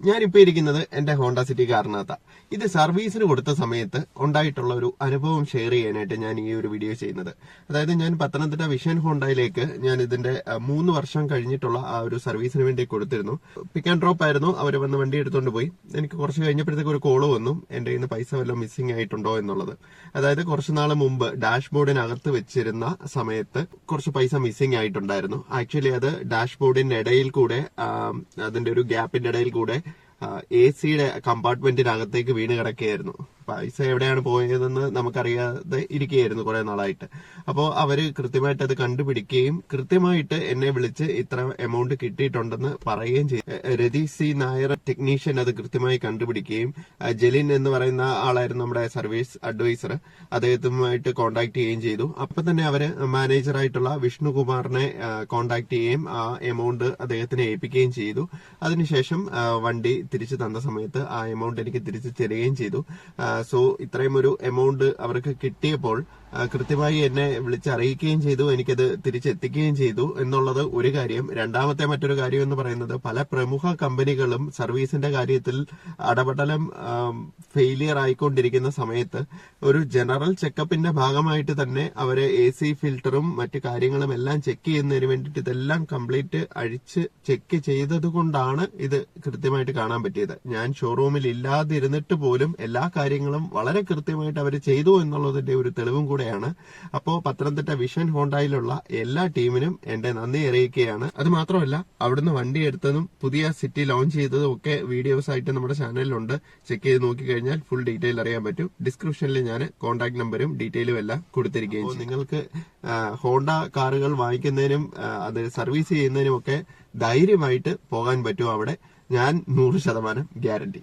ഞാനിപ്പോ ഇരിക്കുന്നത് എന്റെ ഹോണ്ട സിറ്റി കാരണത്താണ് ഇത് സർവീസിന് കൊടുത്ത സമയത്ത് ഉണ്ടായിട്ടുള്ള ഒരു അനുഭവം ഷെയർ ചെയ്യാനായിട്ട് ഞാൻ ഈ ഒരു വീഡിയോ ചെയ്യുന്നത്. അതായത് ഞാൻ പത്തനംതിട്ട വിഷൻ ഹോണ്ടയിലേക്ക് ഞാൻ ഇതിന്റെ മൂന്ന് വർഷം കഴിഞ്ഞിട്ടുള്ള ആ ഒരു സർവീസിന് വേണ്ടി കൊടുത്തിരുന്നു. പിക്ക് ആൻഡ് ഡ്രോപ്പ് ആയിരുന്നു. അവർ വന്ന് വണ്ടി എടുത്തുകൊണ്ട് പോയി. എനിക്ക് കുറച്ച് കഴിഞ്ഞപ്പോഴത്തേക്ക് ഒരു കോൾ വന്നു. എന്റെ കയ്യിൽ നിന്ന് പൈസ വല്ലതും മിസ്സിംഗ് ആയിട്ടുണ്ടോ എന്നുള്ളത്. അതായത് കുറച്ച് നാൾ മുമ്പ് ഡാഷ്ബോർഡിനകത്ത് വെച്ചിരുന്ന സമയത്ത് കുറച്ച് പൈസ മിസ്സിംഗ് ആയിട്ടുണ്ടായിരുന്നു. ആക്ച്വലി അത് ഡാഷ്ബോർഡിന്റെ ഇടയിൽ കൂടെ അതിന്റെ ഒരു ഗ്യാപ്പിന്റെ ഇടയിൽ കൂടെ എ സിയുടെ കമ്പാർട്ട്മെന്റിനകത്തേക്ക് വീണ് കിടക്കുകയായിരുന്നു. പൈസ എവിടെയാണ് പോയതെന്ന് നമുക്കറിയാതെ ഇരിക്കുകയായിരുന്നു കുറെ നാളായിട്ട്. അപ്പോൾ അവർ കൃത്യമായിട്ട് അത് കണ്ടുപിടിക്കുകയും കൃത്യമായിട്ട് എന്നെ വിളിച്ച് ഇത്ര എമൗണ്ട് കിട്ടിയിട്ടുണ്ടെന്ന് പറയുകയും ചെയ്തു. രതി സി നായർ ടെക്നീഷ്യൻ അത് കൃത്യമായി കണ്ടുപിടിക്കുകയും ജലിൻ എന്ന് പറയുന്ന ആളായിരുന്നു നമ്മുടെ സർവീസ് അഡ്വൈസർ അദ്ദേഹത്തുമായിട്ട് കോണ്ടാക്ട് ചെയ്യുകയും ചെയ്തു. അപ്പൊ തന്നെ അവർ മാനേജറായിട്ടുള്ള വിഷ്ണുകുമാറിനെ കോണ്ടാക്ട് ചെയ്യുകയും ആ എമൗണ്ട് അദ്ദേഹത്തിന് ഏൽപ്പിക്കുകയും ചെയ്തു. അതിനുശേഷം വണ്ടി തിരിച്ചു തന്ന സമയത്ത് ആ എമൗണ്ട് എനിക്ക് തിരിച്ചു തരികയും ചെയ്തു. സോ ഇത്രയും ഒരു എമൗണ്ട് അവർക്ക് കിട്ടിയപ്പോൾ കൃത്യമായി എന്നെ വിളിച്ചറിയിക്കുകയും ചെയ്തു എനിക്കത് തിരിച്ചെത്തിക്കുകയും ചെയ്തു എന്നുള്ളത് ഒരു കാര്യം. രണ്ടാമത്തെ മറ്റൊരു കാര്യം എന്ന് പറയുന്നത് പല പ്രമുഖ കമ്പനികളും സർവീസിന്റെ കാര്യത്തിൽ അടപടലം ഫെയിലിയർ ആയിക്കൊണ്ടിരിക്കുന്ന സമയത്ത് ഒരു ജനറൽ ചെക്കപ്പിന്റെ ഭാഗമായിട്ട് തന്നെ അവരെ എ സി ഫിൽറ്ററും മറ്റു കാര്യങ്ങളും എല്ലാം ചെക്ക് ചെയ്യുന്നതിന് വേണ്ടിയിട്ട് ഇതെല്ലാം കംപ്ലീറ്റ് അഴിച്ച് ചെക്ക് ചെയ്തതുകൊണ്ടാണ് ഇത് കൃത്യമായിട്ട് കാണാൻ പറ്റിയത്. ഞാൻ ഷോറൂമിൽ ഇല്ലാതിരുന്നിട്ട് പോലും എല്ലാ കാര്യങ്ങളും വളരെ കൃത്യമായിട്ട് അവർ ചെയ്തു എന്നുള്ളതിന്റെ ഒരു തെളിവും കൂടെയാണ്. അപ്പോ പത്തനംതിട്ട വിഷൻ ഹോണ്ടായിലുള്ള എല്ലാ ടീമിനും എന്റെ നന്ദി അറിയിക്കുകയാണ്. അത് മാത്രമല്ല അവിടുന്ന് വണ്ടി എടുത്തതും പുതിയ സിറ്റി ലോഞ്ച് ചെയ്തതും ഒക്കെ വീഡിയോസ് ആയിട്ട് നമ്മുടെ ചാനലിലുണ്ട് ചെക്ക് ചെയ്ത് നോക്കിക്കഴിഞ്ഞാൽ ഫുൾ ഡീറ്റെയിൽ അറിയാൻ പറ്റും. ഡിസ്ക്രിപ്ഷനിൽ ഞാൻ കോൺടാക്ട് നമ്പറും ഡീറ്റെയിലും എല്ലാം കൊടുത്തിരിക്കുകയും നിങ്ങൾക്ക് ഹോണ്ട കാറുകൾ വാങ്ങിക്കുന്നതിനും അത് സർവീസ് ചെയ്യുന്നതിനും ഒക്കെ ധൈര്യമായിട്ട് പോകാൻ പറ്റും അവിടെ. ഞാൻ നൂറ് ശതമാനം ഗ്യാരണ്ടി